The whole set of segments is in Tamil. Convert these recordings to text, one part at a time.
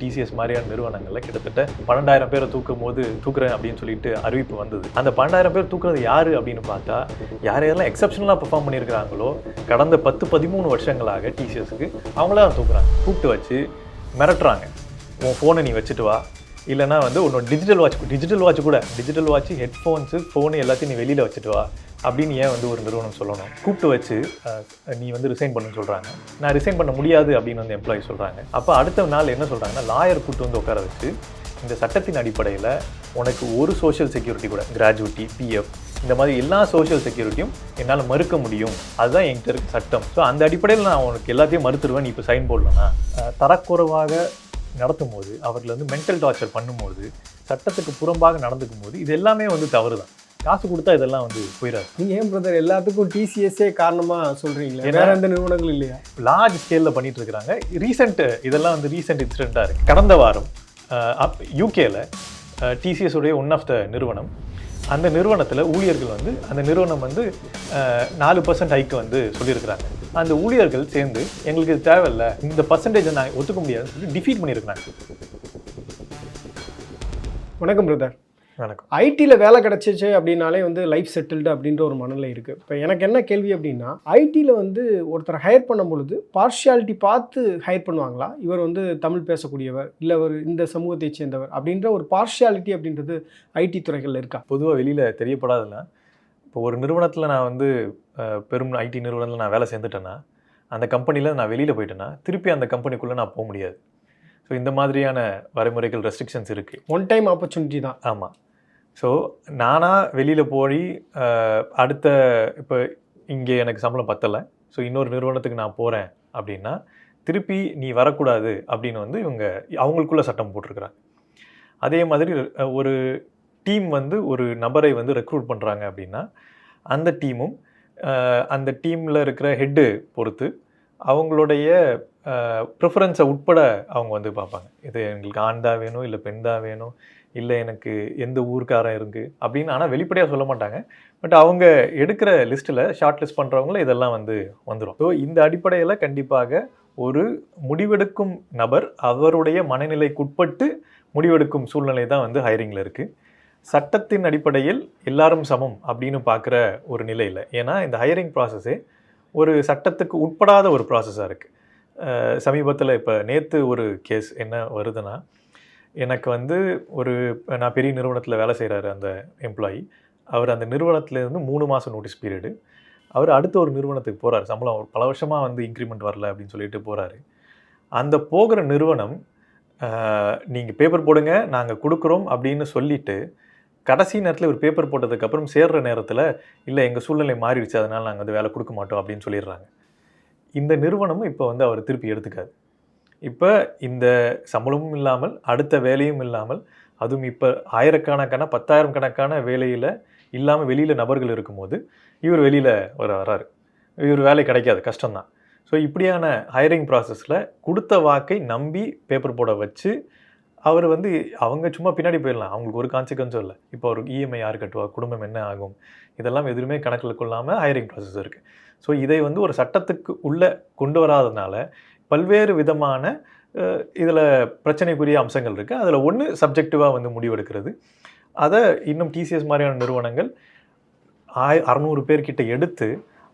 டிசிஎஸ் மாதிரியான நிறுவனங்களில் கிட்டத்தட்ட பன்னெண்டாயிரம் பேரை தூக்கும் போது தூக்குறேன் அப்படின்னு சொல்லிட்டு அறிவிப்பு வந்தது. அந்த பன்னெண்டாயிரம் பேர் தூக்குறது யாரு அப்படின்னு பார்த்தா யார் யாரெல்லாம் எக்ஸப்ஷனலாக பர்ஃபார்ம் பண்ணியிருக்கிறாங்களோ கடந்த பத்து பதிமூணு வருஷங்களாக டிசிஎஸ்க்கு அவங்கள தான் தூக்குறாங்க. கூப்பிட்டு வச்சு மிரட்டுறாங்க. உன் ஃபோனை நீ வச்சுட்டு வா. இல்லைனா வந்து உன்னோட டிஜிட்டல் வாட்ச் டிஜிட்டல் வாட்ச் கூட டிஜிட்டல் வாட்ச் ஹெட்ஃபோன்ஸு ஃபோனு எல்லாத்தையும் நீ வெளியில் வச்சுட்டு வா. அப்படின்னு ஏன் வந்து ஒரு நிறுவனம் சொல்லணும்? கூப்பிட்டு வச்சு நீ வந்து ரிசைன் பண்ணுன்னு சொல்கிறாங்க நான் ரிசைன் பண்ண முடியாது அப்படின்னு வந்து எம்ப்ளாயி சொல்கிறாங்க அப்போ அடுத்த நாள் என்ன சொல்கிறாங்கன்னா லாயர் கூப்பிட்டு வந்து உட்கார வச்சு இந்த சட்டத்தின் அடிப்படையில் உனக்கு ஒரு சோஷியல் செக்யூரிட்டி கூட கிராஜுவிட்டி பிஎஃப் இந்த மாதிரி எல்லா சோஷியல் செக்யூரிட்டியும் என்னால் மறுக்க முடியும். அதுதான் என்கிட்ட இருக்க சட்டம். ஸோ அந்த அடிப்படையில் நான் உனக்கு எல்லாத்தையும் மறுத்துருவேன் நீ இப்போ சைன் போடலன்னா. தரக்குறைவாக நடத்தும் போது அவர்களை வந்து மென்டல் டார்ச்சர் பண்ணும்போது சட்டத்துக்கு புறம்பாக நடந்துக்கும் போது இது எல்லாமே வந்து தவறு தான் காசு கொடுத்தா இதெல்லாம் வந்து போயிடாது. நீங்க ஏன் பிரதர் எல்லாத்துக்கும் டிசிஎஸ்ஏ காரணமா சொல்றீங்களா? ஏன்னா- வேற எந்த நிறுவனங்கள் இல்லையா? லார்ஜ் ஸ்கேலில் பண்ணிட்டு இருக்கிறாங்க ரீசெண்ட் இதெல்லாம் வந்து ரீசெண்ட் இன்சிடெண்ட்டாக இருக்குது கடந்த வாரம் யூகேல டிசிஎஸ் உடைய ஒன் ஆஃப் த நிறுவனம் அந்த நிறுவனத்தில் ஊழியர்கள் வந்து அந்த நிறுவனம் வந்து நாலு பர்சன்ட் ஹைக்கு வந்து சொல்லியிருக்கிறாங்க. அந்த ஊழியர்கள் சேர்ந்து எங்களுக்கு இது தேவையில்ல இந்த பர்சன்டேஜை நான் ஒத்துக்க முடியாதுன்னு சொல்லி டிஃபீட் பண்ணியிருக்கிறாங்க. வணக்கம் பிரதர் வணக்கம். ஐடியில் வேலை கிடைச்சிச்சு அப்படின்னாலே வந்து லைஃப் செட்டில்டு அப்படின்ற ஒரு மனநிலை இருக்குது இப்போ எனக்கு என்ன கேள்வி அப்படின்னா ஐடியில் வந்து ஒருத்தரை ஹையர் பண்ணும் பொழுது பார்ஷியாலிட்டி பார்த்து ஹையர் பண்ணுவாங்களா? இவர் வந்து தமிழ் பேசக்கூடியவர் இல்லை அவர் இந்த சமூகத்தை சேர்ந்தவர் அப்படின்ற ஒரு பார்ஷியாலிட்டி அப்படின்றது ஐடி துறைகளில் இருக்கா? பொதுவாக வெளியில் தெரியப்படாதுன்னா இப்போ ஒரு நிறுவனத்தில் நான் வந்து பெரும் ஐடி நிறுவனத்தில் நான் வேலை சேர்ந்துட்டேன்னா அந்த கம்பெனியில் நான் வெளியில் போயிட்டேன்னா திருப்பி அந்த கம்பெனிக்குள்ளே நான் போக முடியாது. ஸோ இந்த மாதிரியான வரைமுறைகள் ரெஸ்ட்ரிக்ஷன்ஸ் இருக்குது ஒன் டைம் ஆப்பர்ச்சுனிட்டி தான். ஆமாம் ஸோ நானாக வெளியில் போய் அடுத்த இப்போ இங்கே எனக்கு சம்பளம் பத்தலை. ஸோ இன்னொரு நிறுவனத்துக்கு நான் போகிறேன் அப்படின்னா திருப்பி நீ வரக்கூடாது அப்படின்னு வந்து இவங்க அவங்களுக்குள்ள சட்டம் போட்டிருக்கிறாங்க. அதே மாதிரி ஒரு டீம் வந்து ஒரு நபரை வந்து ரெக்ரூட் பண்ணுறாங்க அப்படின்னா அந்த டீமும் அந்த டீமில் இருக்கிற ஹெட்டு பொறுத்து அவங்களுடைய ப்ரிஃபரன்ஸை உட்பட அவங்க வந்து பார்ப்பாங்க. இது எங்களுக்கு ஆண் தான் வேணும் இல்லை பெண் தான் வேணும் இல்லை எனக்கு எந்த ஊருக்காரன் இருக்குது அப்படின்னு ஆனால் வெளிப்படையாக சொல்ல மாட்டாங்க. பட் அவங்க எடுக்கிற லிஸ்ட்டில் ஷார்ட் லிஸ்ட் பண்ணுறவங்கள இதெல்லாம் வந்து வந்துடும் ஸோ இந்த அடிப்படையில் கண்டிப்பாக ஒரு முடிவெடுக்கும் நபர் அவருடைய மனநிலைக்குட்பட்டு முடிவெடுக்கும் சூழ்நிலை தான் வந்து ஹைரிங்கில் இருக்குது சட்டத்தின் அடிப்படையில் எல்லாரும் சமம் அப்படின்னு பார்க்குற ஒரு நிலையில். ஏன்னா இந்த ஹையரிங் ப்ராசஸே ஒரு சட்டத்துக்கு உட்படாத ஒரு ப்ராசஸாக இருக்குது சமீபத்தில் இப்போ நேற்று ஒரு கேஸ் என்ன வருதுன்னா எனக்கு வந்து ஒரு நான் பெரிய நிறுவனத்தில் வேலை செய்கிறாரு அந்த எம்ப்ளாயி அவர் அந்த நிறுவனத்துலேருந்து மூணு மாதம் நோட்டீஸ் பீரியடு அவர் அடுத்த ஒரு நிறுவனத்துக்கு போகிறார் சம்பளம் பல வருஷமாக வந்து இன்க்ரிமெண்ட் வரல அப்படின்னு சொல்லிட்டு போகிறாரு அந்த போகிற நிறுவனம் நீங்கள் பேப்பர் போடுங்க நாங்கள் கொடுக்குறோம் அப்படின்னு சொல்லிவிட்டு கடைசி நேரத்தில் ஒரு பேப்பர் போட்டதுக்கப்புறம் சேர்ற நேரத்தில் இல்லை எங்கள் சூழ்நிலை மாறிடுச்சு அதனால் நாங்கள் வந்து வேலை கொடுக்க மாட்டோம் அப்படின்னு சொல்லிடுறாங்க. இந்த நிறுவனமும் இப்போ வந்து அவர் திருப்பி எடுத்துக்காது. இப்போ இந்த சம்பளமும் இல்லாமல் அடுத்த வேலையும் இல்லாமல் அதுவும் இப்போ ஆயிரக்கணக்கான பத்தாயிரம் கணக்கான வேலையில் இல்லாமல் வெளியில் நபர்கள் இருக்கும்போது இவர் வெளியில் வர வராரு. இவர் வேலை கிடைக்காது கஷ்டம்தான். ஸோ இப்படியான ஹையரிங் ப்ராசஸில் கொடுத்த வாக்கை நம்பி பேப்பர் போட வச்சு அவர் வந்து அவங்க சும்மா பின்னாடி போயிடலாம். அவங்களுக்கு ஒரு கான்சிக்வன்ஸும் இல்லை. இப்போ ஒரு இஎம்ஐ யார் கட்டுவா குடும்பம் என்ன ஆகும்? இதெல்லாம் எதுவுமே கணக்கில் கொள்ளாமல் ஹையரிங் ப்ராசஸ் இருக்குது ஸோ இதை வந்து ஒரு சட்டத்துக்கு உள்ளே கொண்டு வராதனால பல்வேறு விதமான இதில் பிரச்சனைக்குரிய அம்சங்கள் இருக்குது அதில் ஒன்று சப்ஜெக்டிவாக வந்து முடிவெடுக்கிறது. அதை இன்னும் டிசிஎஸ் மாதிரியான நிறுவனங்கள் ஆய் அறநூறு பேர்கிட்ட எடுத்து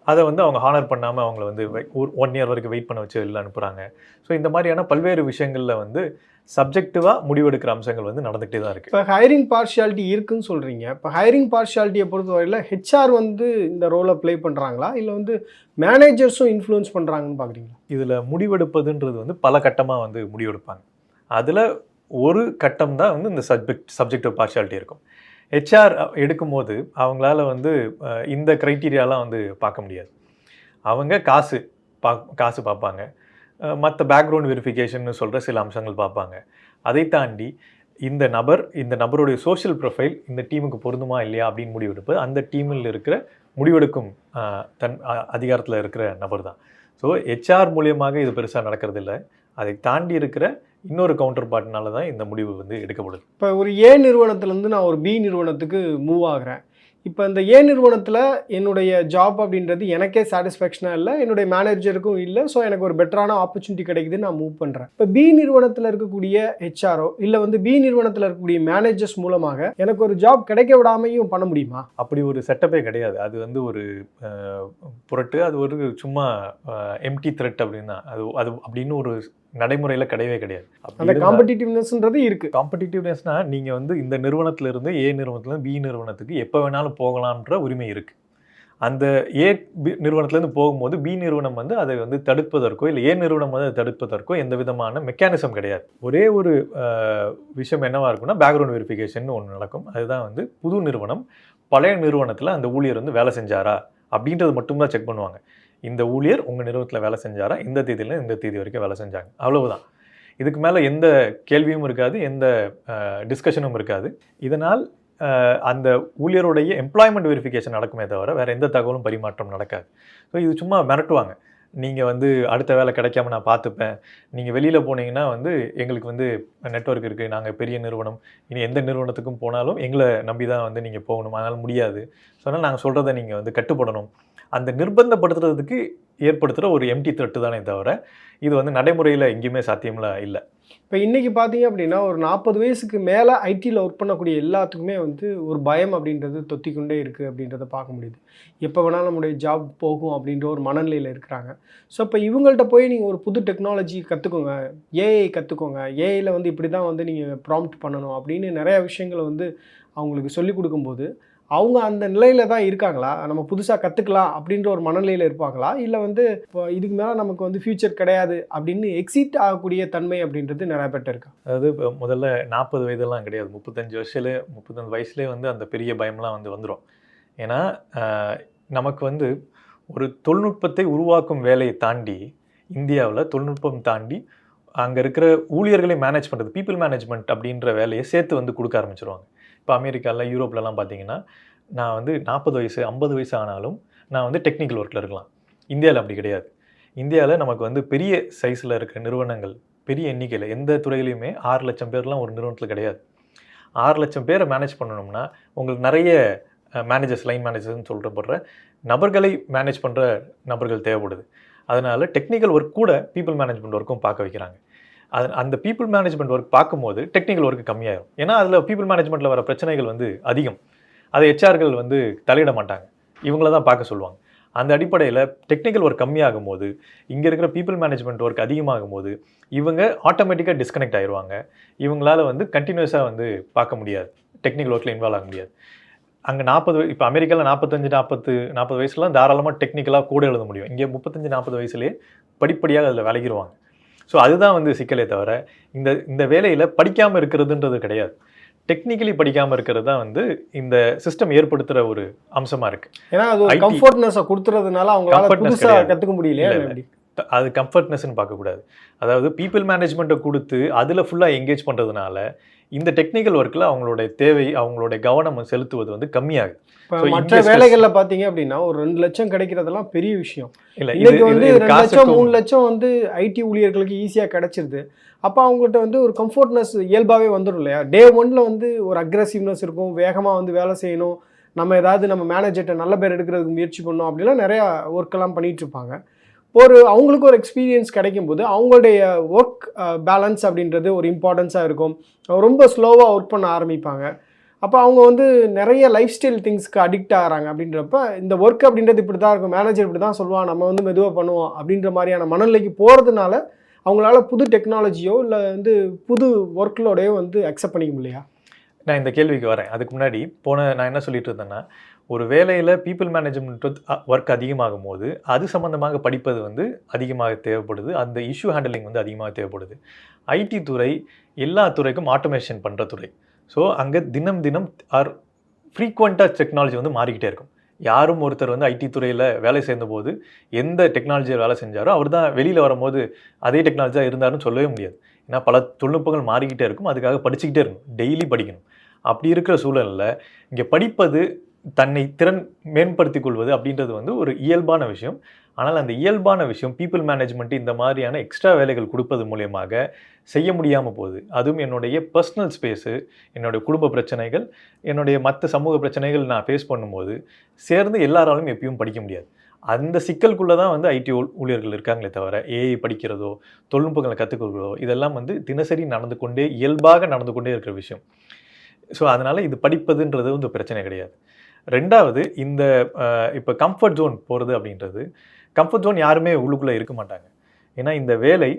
அதை வந்து அவங்க ஹானர் பண்ணாமல் அவங்கள வந்து ஒரு ஒன் இயர் வரைக்கும் வெயிட் பண்ண வச்சு வெளில அனுப்புகிறாங்க ஸோ இந்த மாதிரியான பல்வேறு விஷயங்களில் வந்து சப்ஜெக்டிவாக முடிவெடுக்கிற அம்சங்கள் வந்து நடந்துகிட்டே தான் இருக்குது இப்போ ஹைரிங் பார்ஷியாலிட்டி இருக்குன்னு சொல்கிறீங்க இப்போ ஹைரிங் பார்ஷியாலிட்டியை பொறுத்தவரையில் ஹெச்ஆர் வந்து இந்த ரோலை ப்ளே பண்ணுறாங்களா இல்லை வந்து மேனேஜர்ஸும் இன்ஃப்ளூயன்ஸ் பண்ணுறாங்கன்னு பார்க்குறீங்களா இதில் முடிவெடுப்பதுன்றது வந்து பல கட்டமாக வந்து முடிவெடுப்பாங்க. அதில் ஒரு கட்டம் தான் வந்து இந்த சப்ஜெக்ட் சப்ஜெக்டிவ் பார்ஷியாலிட்டி இருக்கும். ஹெச்ஆர் எடுக்கும்போது அவங்களால வந்து இந்த க்ரைட்டீரியாலாம் வந்து பார்க்க முடியாது. அவங்க காசு பா காசு பார்ப்பாங்க. மற்ற பேக்ரவுண்ட் வெரிஃபிகேஷன் சொல்கிற சில அம்சங்கள் பார்ப்பாங்க. அதை தாண்டி இந்த நபர் இந்த நபருடைய சோஷியல் ப்ரொஃபைல் இந்த டீமுக்கு பொருந்துமா இல்லையா அப்படின்னு முடிவெடுப்பது அந்த டீமில் இருக்கிற முடிவெடுக்கும் தன் அதிகாரத்தில் இருக்கிற நபர் தான் ஸோ ஹெச்ஆர் மூலியமாக இது பெருசாக நடக்கிறதில்ல. அதை தாண்டி இருக்கிற இன்னொரு கவுண்டர் பார்ட்னால தான் இந்த முடிவு வந்து எடுக்கப்படுது. இப்போ ஒரு ஏ நிறுவனத்துலேருந்து நான் ஒரு பி நிறுவனத்துக்கு மூவ் ஆகுறேன். இப்போ இந்த ஏ நிறுவனத்தில் என்னுடைய ஜாப் அப்படின்றது எனக்கே சாட்டிஸ்ஃபேக்ஷனாக இல்லை என்னுடைய மேனேஜருக்கும் இல்லை ஸோ எனக்கு ஒரு பெட்டரான ஆப்பர்ச்சுனிட்டி கிடைக்குது நான் மூவ் பண்ணுறேன் இப்போ பி நிறுவனத்தில் இருக்கக்கூடிய ஹெச்ஆர்ஓ இல்லை வந்து பி நிறுவனத்தில் இருக்கக்கூடிய மேனேஜர்ஸ் மூலமாக எனக்கு ஒரு ஜாப் கிடைக்க விடாமையும் பண்ண முடியுமா? அப்படி ஒரு செட்டப்பே கிடையாது. அது வந்து ஒரு புரட்டு அது ஒரு சும்மா எம்டி த்ரெட் அப்படின்னு அது அது அப்படின்னு ஒரு நடைமுறையில் கிடையவே கிடையாது. அந்த காம்படிட்டிவ்னஸ்ன்றது இருக்குது காம்படிட்டிவ்னஸ்னா நீங்கள் வந்து இந்த நிறுவனத்துல இருந்து ஏ நிறுவனத்துலேருந்து பி நிறுவனத்துக்கு எப்போ வேணாலும் போகலாம்ன்ற உரிமை இருக்குது அந்த ஏ பி நிறுவனத்துலேருந்து போகும்போது பி நிறுவனம் வந்து அதை வந்து தடுப்பதற்கோ இல்லை ஏ நிறுவனம் வந்து அதை தடுப்பதற்கோ எந்த விதமான மெக்கானிசம் கிடையாது. ஒரே ஒரு விஷயம் என்னவா இருக்கும்னா பேக்ரவுண்ட் வெரிஃபிகேஷன் ஒன்று நடக்கும். அதுதான் வந்து புது நிறுவனம் பழைய நிறுவனத்தில் அந்த ஊழியர் வந்து வேலை செஞ்சாரா அப்படின்றது மட்டும்தான் செக் பண்ணுவாங்க. இந்த ஊழியர் உங்கள் நிறுவனத்தில் வேலை செஞ்சாரா? இந்த தேதியில இந்த தேதி வரைக்கும் வேலை செஞ்சாங்க. அவ்வளவுதான். இதுக்கு மேலே எந்த கேள்வியும் இருக்காது எந்த டிஸ்கஷனும் இருக்காது. இதனால் அந்த ஊழியருடைய எம்ப்ளாய்மெண்ட் வெரிஃபிகேஷன் நடக்குமே தவிர வேறு எந்த தகவலும் பரிமாற்றம் நடக்காது. ஸோ இது சும்மா மிரட்டுவாங்க. நீங்கள் வந்து அடுத்த வேலை கிடைக்காம நான் பார்த்துப்பேன். நீங்கள் வெளியில் போனீங்கன்னா வந்து எங்களுக்கு வந்து நெட்வொர்க் இருக்குது நாங்கள் பெரிய நிறுவனம். இனி எந்த நிறுவனத்துக்கும் போனாலும் எங்களை நம்பி தான் வந்து நீங்கள் போகணும். அதனால் முடியாது. ஸோ அதனால் நாங்கள் சொல்கிறத நீங்கள் வந்து கட்டுப்படணும். அந்த நிர்பந்தப்படுத்துறதுக்கு ஏற்படுத்துகிற ஒரு எம்டி த்ரெட்டு தானே தவிர இது வந்து நடைமுறையில் எங்கேயுமே சாத்தியம்லாம் இல்லை. இப்போ இன்றைக்கி பார்த்தீங்க அப்படின்னா ஒரு நாற்பது வயசுக்கு மேலே ஐடியில் ஒர்க் பண்ணக்கூடிய எல்லாத்துக்குமே வந்து ஒரு பயம் அப்படின்றது தொத்திக்கொண்டே இருக்குது அப்படின்றத பார்க்க முடியுது. எப்போ வேணாலும் நம்முடைய ஜாப் போகும் அப்படின்ற ஒரு மனநிலையில் இருக்கிறாங்க. ஸோ இப்போ இவங்கள்ட்ட போய் நீங்கள் ஒரு புது டெக்னாலஜி கற்றுக்கோங்க ஏஐ கற்றுக்கோங்க ஏஐயில் வந்து இப்படி தான் வந்து நீங்கள் ப்ராம்ப்ட் பண்ணணும் அப்படின்னு நிறையா விஷயங்களை வந்து அவங்களுக்கு சொல்லிக் கொடுக்கும்போது அவங்க அந்த நிலையில தான் இருக்காங்களா? நம்ம புதுசாக கற்றுக்கலாம் அப்படின்ற ஒரு மனநிலையில் இருப்பாங்களா? இல்லை வந்து இப்போ இதுக்கு மேலே நமக்கு வந்து ஃப்யூச்சர் கிடையாது அப்படின்னு எக்ஸிட் ஆகக்கூடிய தன்மை அப்படின்றது நிறைய பேர்ட்ட இருக்கா? அதாவது இப்போ முதல்ல நாற்பது வயதெல்லாம் கிடையாது. முப்பத்தஞ்சு வருஷத்துல முப்பத்தஞ்சு வயசுலேயே வந்து அந்த பெரிய பயம்லாம் வந்து வந்துடும் ஏன்னா நமக்கு வந்து ஒரு தொழில்நுட்பத்தை உருவாக்கும் வேலையை தாண்டி இந்தியாவில் தொழில்நுட்பம் தாண்டி அங்கே இருக்கிற ஊழியர்களை மேனேஜ் பண்ணுறது பீப்புள் மேனேஜ்மெண்ட் அப்படின்ற வேலையை சேர்த்து வந்து கொடுக்க ஆரம்பிச்சிருவாங்க. இப்போ அமெரிக்காவில் யூரோப்லலாம் பார்த்தீங்கன்னா நான் வந்து நாற்பது வயசு ஐம்பது வயசு ஆனாலும் நான் வந்து டெக்னிக்கல் ஒர்க்கில் இருக்கலாம். இந்தியாவில் அப்படி கிடையாது. இந்தியாவில் நமக்கு வந்து பெரிய சைஸில் இருக்கிற நிறுவனங்கள் பெரிய எண்ணிக்கையில் எந்த துறையிலையுமே ஆறு லட்சம் பேர்லாம் ஒரு நிறுவனத்தில் கிடையாது. ஆறு லட்சம் பேரை மேனேஜ் பண்ணணும்னா உங்களுக்கு நிறைய மேனேஜர்ஸ் லைன் மேனேஜர்ஸ்னு சொல்கிறப்படுற நபர்களை மேனேஜ் பண்ணுற நபர்கள் தேவைப்படுது. அதனால் டெக்னிக்கல் ஒர்க் கூட பீப்புள் மேனேஜ்மெண்ட் ஒர்க்கும் பார்க்க வைக்கிறாங்க. அது அந்த பீப்புள் மேனேஜ்மெண்ட் ஒர்க் பார்க்கும்போது டெக்னிக்கல் ஒர்க் கம்மியாயிரும். ஏன்னா அதில் பீப்புள் மேனேஜ்மெண்ட்டில் வர பிரச்சனைகள் வந்து அதிகம். அதை ஹெச்ஆர்கள் வந்து தலையிட மாட்டாங்க. இவங்கள தான் பார்க்க சொல்லுவாங்க. அந்த அடிப்படையில் டெக்னிக்கல் ஒர்க் கம்மியாகும் போது இங்கே இருக்கிற பீப்புள் மேனேஜ்மெண்ட் ஒர்க் அதிகமாகும் போது இவங்க ஆட்டோமேட்டிக்காக டிஸ்கனெக்ட் ஆயிடுவாங்க இவங்களால வந்து கண்டினியூஸாக வந்து பார்க்க முடியாது. டெக்னிக்கல் ஒர்க்கில் இன்வால்வ் ஆக முடியாது. அங்கே நாற்பது இப்போ அமெரிக்காவில் நாற்பத்தஞ்சு நாற்பத்து நாற்பது வயசுலாம் தாராளமாக டெக்னிக்கலாக கூட எழுத முடியும். இங்கே முப்பத்தஞ்சு நாற்பது வயசுலேயே படிப்படியாக அதில் விலகிடுவாங்க ஸோ அதுதான் வந்து சிக்கலே தவிர இந்த இந்த வேலையில் படிக்காமல் இருக்கிறதுன்றது கிடையாது. டெக்னிக்கலி படிக்காமல் இருக்கிறது தான் வந்து இந்த சிஸ்டம் ஏற்படுத்துகிற ஒரு அம்சமாக இருக்குது ஏன்னா அது கம்ஃபர்ட்னஸை கொடுத்துறதுனால புதுசாக கிடையாது. கற்றுக்க முடியலையா அது கம்ஃபர்ட்னஸ்ன்னு பார்க்கக்கூடாது. அதாவது பீப்புள் மேனேஜ்மெண்ட்டை கொடுத்து அதில் ஃபுல்லாக எங்கேஜ் பண்ணுறதுனால இந்த டெக்னிக்கல் ஒர்க்கில் அவங்களுடைய தேவை அவங்களுடைய கவனம் செலுத்துவது வந்து கம்மியாகுது. மற்ற வேலைகள்ல பார்த்தீங்க அப்படின்னா ஒரு ரெண்டு லட்சம் கிடைக்கிறதெல்லாம் பெரிய விஷயம். இல்லை இன்னைக்கு வந்து ரெண்டு லட்சம் மூணு லட்சம் வந்து ஐடி ஊழியர்களுக்கு ஈஸியாக கிடைச்சிருது. அப்போ அவங்ககிட்ட வந்து ஒரு கம்ஃபர்ட்னஸ் இயல்பாகவே வந்துடும் இல்லையா? டே ஒன்ல வந்து ஒரு அக்ரெசிவ்னஸ் இருக்கும் வேகமாக வந்து வேலை செய்யணும். நம்ம ஏதாவது நம்ம மேனேஜர்கிட்ட நல்ல பேர் எடுக்கிறதுக்கு முயற்சி பண்ணணும் அப்படிலாம் நிறையா ஒர்க்கெல்லாம் பண்ணிட்டு இருப்பாங்க. ஒரு அவங்களுக்கு ஒரு எக்ஸ்பீரியன்ஸ் கிடைக்கும்போது அவங்களுடைய ஒர்க் பேலன்ஸ் அப்படின்றது ஒரு இம்பார்ட்டன்ஸாக இருக்கும். ரொம்ப ஸ்லோவாக ஒர்க் பண்ண ஆரம்பிப்பாங்க. அப்போ அவங்க வந்து நிறைய லைஃப் ஸ்டைல் திங்ஸ்க்கு அடிக்ட் ஆகிறாங்க அப்படின்றப்ப இந்த ஒர்க் அப்படின்றது இப்படி தான் இருக்கும். மேனேஜர் இப்படி தான் சொல்லுவான். நம்ம வந்து மெதுவாக பண்ணுவோம் அப்படின்ற மாதிரியான மனநிலைக்கு போகிறதுனால அவங்களால புது டெக்னாலஜியோ இல்லை வந்து புது ஒர்க்லோடையோ வந்து அக்செப்ட் பண்ணிக்க முடியலையா? நான் இந்த கேள்விக்கு வரேன். அதுக்கு முன்னாடி போன நான் என்ன சொல்லிட்டு இருந்தேன்னா ஒரு வேலையில் பீப்புள் மேனேஜ்மெண்ட் ஒர்க் அதிகமாகும் போது அது சம்மந்தமாக படிப்பது வந்து அதிகமாக தேவைப்படுது. அந்த இஷ்யூ ஹேண்டலிங் வந்து அதிகமாக தேவைப்படுது. ஐடி துறை எல்லா துறைக்கும் ஆட்டோமேஷன் பண்ணுற துறை. ஸோ அங்கே தினம் தினம் ஆர் ஃப்ரீக்வெண்ட்டாக டெக்னாலஜி வந்து மாறிக்கிட்டே இருக்கும். யாரும் ஒருத்தர் வந்து ஐடி துறையில் வேலை சேர்ந்தபோது எந்த டெக்னாலஜியில் வேலை செஞ்சாரோ அவர் தான் வெளியில் வரும்போது அதே டெக்னாலஜியாக இருந்தாருன்னு சொல்லவே முடியாது. ஏன்னா பல தொழில்நுட்பங்கள் மாறிக்கிட்டே இருக்கும். அதுக்காக படிச்சுக்கிட்டே இருக்கும் டெய்லி படிக்கணும். அப்படி இருக்கிற சூழலில் இங்கே படிப்பது தன்னை திறன் மேம்படுத்தி கொள்வது அப்படின்றது வந்து ஒரு இயல்பான விஷயம். ஆனால் அந்த இயல்பான விஷயம் பீப்புள் மேனேஜ்மெண்ட் இந்த மாதிரியான எக்ஸ்ட்ரா வேலைகள் கொடுப்பது மூலியமாக செய்ய முடியாமல் போகுது. அதுவும் என்னுடைய பர்சனல் ஸ்பேஸு என்னுடைய குடும்ப பிரச்சனைகள் என்னுடைய மற்ற சமூக பிரச்சனைகள் நான் ஃபேஸ் பண்ணும்போது சேர்ந்து எல்லாராலும் எப்பயும் படிக்க முடியாது. அந்த சிக்கலுக்குள்ளே தான் வந்து ஐடி ஊழியர்கள் இருக்காங்களே தவிர ஏஐ படிக்கிறதோ தொழில்நுட்பங்களை கற்றுக்கிறதோ இதெல்லாம் வந்து தினசரி நடந்து கொண்டே இயல்பாக நடந்து கொண்டே இருக்கிற விஷயம். ஸோ அதனால் இது படிப்பதுன்றது வந்து பிரச்சனை கிடையாது. ரெண்டாவது இந்த இப்போ கம்ஃபர்ட் ஜோன் போகிறது அப்படின்றது கம்ஃபர்ட் ஜோன் யாருமே உள்ளுக்குள்ளே இருக்க மாட்டாங்க. ஏன்னா இந்த வேலை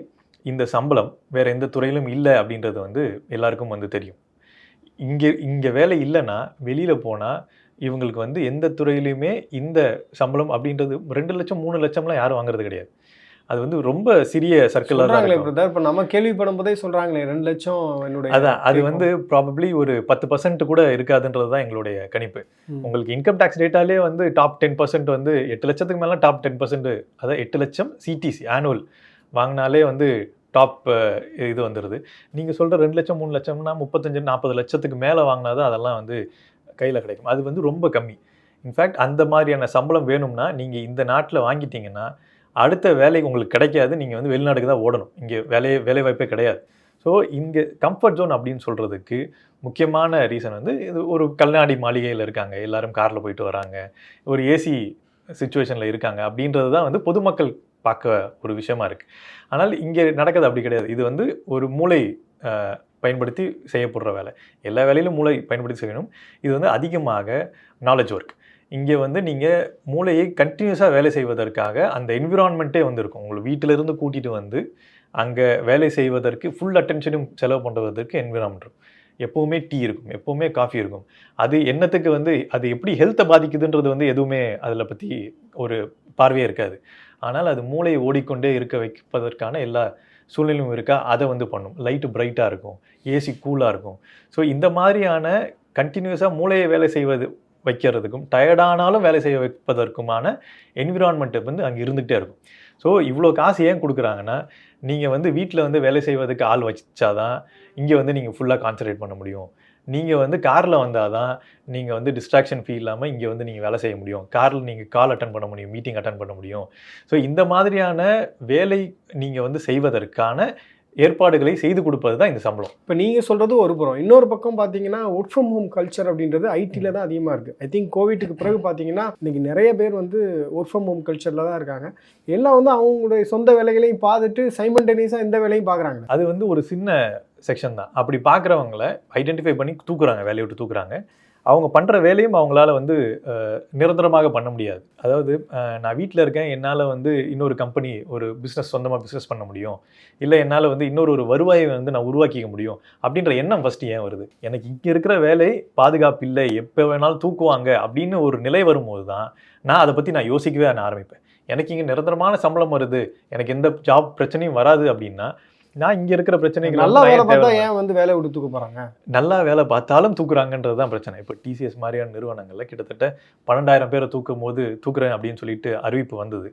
இந்த சம்பளம் வேறு எந்த துறையிலும் இல்லை அப்படின்றது வந்து எல்லாருக்கும் வந்து தெரியும். இங்கே இங்கே வேலை இல்லைன்னா வெளியில் போனால் இவங்களுக்கு வந்து எந்த துறையிலையுமே இந்த சம்பளம் அப்படின்றது ரெண்டு லட்சம் மூணு லட்சம்லாம் யாரும் வாங்குறது கிடையாது அது வந்து ரொம்ப சிறிய சர்க்கிளாக தான். பிரதர் இப்போ நம்ம கேள்விப்படும் போதே சொல்றாங்களே ரெண்டு லட்சம் என்னுடைய அதான் அது. வந்து ப்ராபப்ளி ஒரு பத்து பர்சன்ட் கூட இருக்காதுன்றது தான் எங்களுடைய கணிப்பு. உங்களுக்கு இன்கம் டேக்ஸ் டேட்டாலே வந்து டாப் டென் பர்சன்ட் வந்து எட்டு லட்சத்துக்கு மேலே டாப் டென் பர்சன்ட் அதாவது எட்டு லட்சம் சிடிசி ஆனுவல் வாங்கினாலே வந்து டாப் இது வந்துடுது நீங்கள் சொல்கிற ரெண்டு லட்சம் மூணு லட்சம்னா முப்பத்தஞ்சு நாற்பது லட்சத்துக்கு மேலே வாங்கினா தான் அதெல்லாம் வந்து கையில் கிடைக்கும். அது வந்து ரொம்ப கம்மி. இன்ஃபேக்ட் அந்த மாதிரியான சம்பளம் வேணும்னா நீங்கள் இந்த நாட்டில் வாங்கிட்டீங்கன்னா அடுத்த வேலை உங்களுக்கு கிடைக்காது. நீங்கள் வந்து வெளிநாட்டுக்கு தான் ஓடணும். இங்கே வேலையே வேலை வாய்ப்பே கிடையாது. ஸோ இங்கே கம்ஃபர்ட் ஜோன் அப்படின்னு சொல்கிறதுக்கு முக்கியமான ரீசன் வந்து இது ஒரு கல்நாடி மாளிகையில் இருக்காங்க. எல்லாரும் காரில் போயிட்டு வராங்க. ஒரு ஏசி சுச்சுவேஷனில் இருக்காங்க. அப்படின்றது தான் வந்து பொதுமக்கள் பார்க்க ஒரு விஷயமா இருக்குது ஆனால் இங்கே நடக்கிறது அப்படி கிடையாது. இது வந்து ஒரு மூளை பயன்படுத்தி செய்யப்படுற வேலை. எல்லா வேலையிலும் மூளை பயன்படுத்தி செய்யணும். இது வந்து அதிகமாக நாலேஜ் ஒர்க் இங்கே வந்து நீங்கள் மூளையை கண்டினியூஸாக வேலை செய்வதற்காக அந்த என்விரான்மெண்ட்டே வந்து இருக்கும் உங்களை வீட்டிலிருந்து கூட்டிகிட்டு வந்து அங்கே வேலை செய்வதற்கு ஃபுல் அட்டென்ஷனும் செலவு பண்ணுறதற்கு என்விரான்மெண்ட் இருக்கும். எப்போவுமே டீ இருக்கும். எப்போவுமே காஃபி இருக்கும். அது என்னத்துக்கு வந்து அது எப்படி ஹெல்த்தை பாதிக்குதுன்றது வந்து எதுவுமே அதில் பற்றி ஒரு பார்வையே இருக்காது. ஆனால் அது மூளையை ஓடிக்கொண்டே இருக்க வைப்பதற்கான எல்லா சூழ்நிலையும் இருக்கா? அதை வந்து பண்ணும். லைட்டு பிரைட்டாக இருக்கும். ஏசி கூலாக இருக்கும். ஸோ இந்த மாதிரியான கண்டினியூஸாக மூளையை வேலை செய்வது வைக்கிறதுக்கும் டயர்டானாலும் வேலை செய்ய வைப்பதற்குமான என்விரான்மெண்ட்டு வந்து அங்கே இருந்துகிட்டே இருக்கும். ஸோ இவ்வளோ காசு ஏன் கொடுக்குறாங்கன்னா நீங்கள் வந்து வீட்டில் வந்து வேலை செய்வதற்கு ஆள் வச்சாதான் இங்கே வந்து நீங்கள் ஃபுல்லாக கான்சன்ட்ரேட் பண்ண முடியும். நீங்கள் வந்து காரில் வந்தால் தான் நீங்கள் வந்து டிஸ்ட்ராக்ஷன் ஃபீல் இல்லாமல் இங்கே வந்து நீங்கள் வேலை செய்ய முடியும். காரில் நீங்கள் கால் அட்டன் பண்ண முடியும் மீட்டிங் அட்டன் பண்ண முடியும். ஸோ இந்த மாதிரியான வேலை நீங்கள் வந்து செய்வதற்கான ஏற்பாடுகளை செய்து கொடுப்பது தான் இந்த சம்பளம். இப்போ நீங்கள் சொல்கிறது ஒரு புறம். இன்னொரு பக்கம் பார்த்தீங்கன்னா ஒர்க் ஃப்ரம் ஹோம் கல்ச்சர் அப்படின்றது ஐடியில் தான் அதிகமாக இருக்குது ஐ திங்க் கோவிட்டுக்கு பிறகு பார்த்தீங்கன்னா இன்னைக்கு நிறைய பேர் வந்து ஒர்க் ஃப்ரம் ஹோம் கல்ச்சரில் தான் இருக்காங்க. எல்லாம் வந்து அவங்களுடைய சொந்த வேலைகளையும் பார்த்துட்டு சைமண்டேனியஸாக இந்த வேலையும் பார்க்குறாங்க அது வந்து ஒரு சின்ன செக்ஷன் தான். அப்படி பார்க்குறவங்கள ஐடென்டிஃபை பண்ணி தூக்குறாங்க வேலையை விட்டு தூக்குறாங்க. அவங்க பண்ணுற வேலையும் அவங்களால வந்து நிரந்தரமாக பண்ண முடியாது. அதாவது நான் வீட்டில் இருக்கேன் என்னால் வந்து இன்னொரு கம்பெனி ஒரு பிஸ்னஸ் சொந்தமாக பிஸ்னஸ் பண்ண முடியும். இல்லை என்னால் வந்து இன்னொரு ஒரு வருவாயை வந்து நான் உருவாக்கிக்க முடியும். அப்படின்ற எண்ணம் ஃபஸ்ட்டு ஏன் வருது? எனக்கு இங்கே இருக்கிற வேலை பாதுகாப்பு இல்லை எப்போ வேணாலும் தூக்குவாங்க அப்படின்னு ஒரு நிலை வரும்போது தான் நான் அதை பற்றி நான் யோசிக்கவே நான் ஆரம்பிப்பேன். எனக்கு இங்கே நிரந்தரமான சம்பளம் வருது எனக்கு எந்த ஜாப் பிரச்சனையும் வராது அப்படின்னா நான் இங்கே இருக்கிற பிரச்சனைகள் நல்லா வேலை ஏன் பார்த்தா? ஏன் வந்து வேலை விட்டு தூக்க போகிறாங்க நல்லா வேலை பார்த்தாலும் தூக்குறாங்கன்றது தான் பிரச்சனை. இப்போ டிசிஎஸ் மாதிரியான நிறுவனங்கள்ல கிட்டத்தட்ட பன்னெண்டாயிரம் பேரை தூக்கும் போது தூக்குறேன் அப்படின்னு சொல்லிட்டு அறிவிப்பு வந்தது.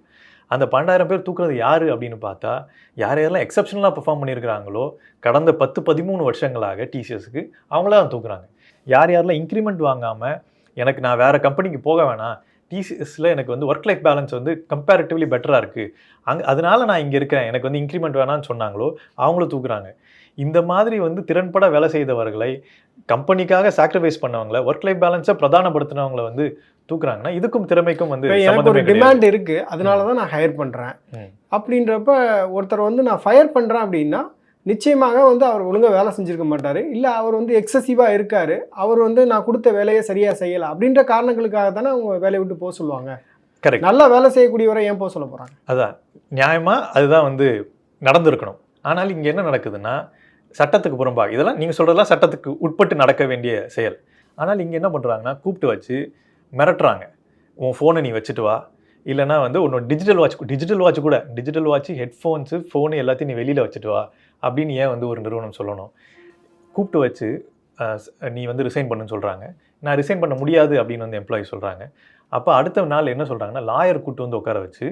அந்த பன்னெண்டாயிரம் பேர் தூக்குறது யாரு அப்படின்னு பார்த்தா யார் யாரெல்லாம் எக்ஸப்ஷனலாக பெர்ஃபார்ம் பண்ணியிருக்கிறாங்களோ கடந்த பத்து பதிமூணு வருஷங்களாக டிசிஎஸ்க்கு அவங்கள தான் தூக்குறாங்க. யார் யாரெல்லாம் இன்க்ரிமெண்ட் வாங்காமல் எனக்கு நான் வேறு கம்பெனிக்கு போக வேணாம் டிசிஎஸ்ல எனக்கு வந்து ஒர்க் லைஃப் பேலன்ஸ் வந்து கம்பேரிட்டிவ்லி பெட்டராக இருக்குது அங்கே அதனால நான் இங்கே இருக்கேன். எனக்கு வந்து இன்க்ரிமெண்ட் வேணாம்னு சொன்னாங்களோ அவங்களும் தூக்குறாங்க. இந்த மாதிரி வந்து திறன்பட வேலை செய்தவர்களை கம்பெனிக்காக சாக்ரிஃபைஸ் பண்ணவங்கள ஒர்க் லைஃப் பேலன்ஸை பிரதானப்படுத்தினவங்கள வந்து தூக்குறாங்கன்னா இதுக்கும் திறமைக்கும் வந்து எனக்கு ஒரு. டிமாண்ட் இருக்குது அதனால தான் நான் ஹையர் பண்ணுறேன். அப்படின்றப்ப ஒருத்தர் வந்து நான் ஃபயர் பண்ணுறேன் அப்படின்னா நிச்சயமாக வந்து அவர் ஒழுங்காக வேலை செஞ்சிருக்க மாட்டார். இல்லை அவர் வந்து எக்ஸசிவாக இருக்கார். அவர் வந்து நான் கொடுத்த வேலையை சரியாக செய்யலை அப்படின்ற காரணங்களுக்காக தானே அவங்க வேலையை விட்டு போக சொல்லுவாங்க. Correct. நல்லா வேலை செய்யக்கூடியவரை ஏன் போக சொல்ல போகிறாங்க அதான். நியாயமா அதுதான் வந்து நடந்திருக்கணும். ஆனால் இங்கே என்ன நடக்குதுன்னா சட்டத்துக்கு புறம்பாக இதெல்லாம் நீங்கள் சொல்கிறதெல்லாம் சட்டத்துக்கு உட்பட்டு நடக்க வேண்டிய செயல். ஆனால் இங்கே என்ன பண்ணுறாங்கன்னா கூப்பிட்டு வச்சு மிரட்டுறாங்க. உன் ஃபோனை நீ வச்சுட்டு வா. இல்லைனா வந்து உன்னோட டிஜிட்டல் வாட்ச் டிஜிட்டல் வாட்ச் கூட டிஜிட்டல் வாட்ச் ஹெட்ஃபோன்ஸு ஃபோனு எல்லாத்தையும் நீ வெளியில் வச்சுட்டு வா. அப்படின்னு ஏன் வந்து ஒரு நிறுவனம் சொல்லணும்? கூப்பிட்டு வச்சு நீ வந்து ரிசைன் பண்ணுன்னு சொல்கிறாங்க நான் ரிசைன் பண்ண முடியாது அப்படின்னு வந்து எம்ப்ளாயி சொல்கிறாங்க அப்போ அடுத்த நாள் என்ன சொல்கிறாங்கன்னா லாயர் கூட்டு வந்து உட்கார வச்சு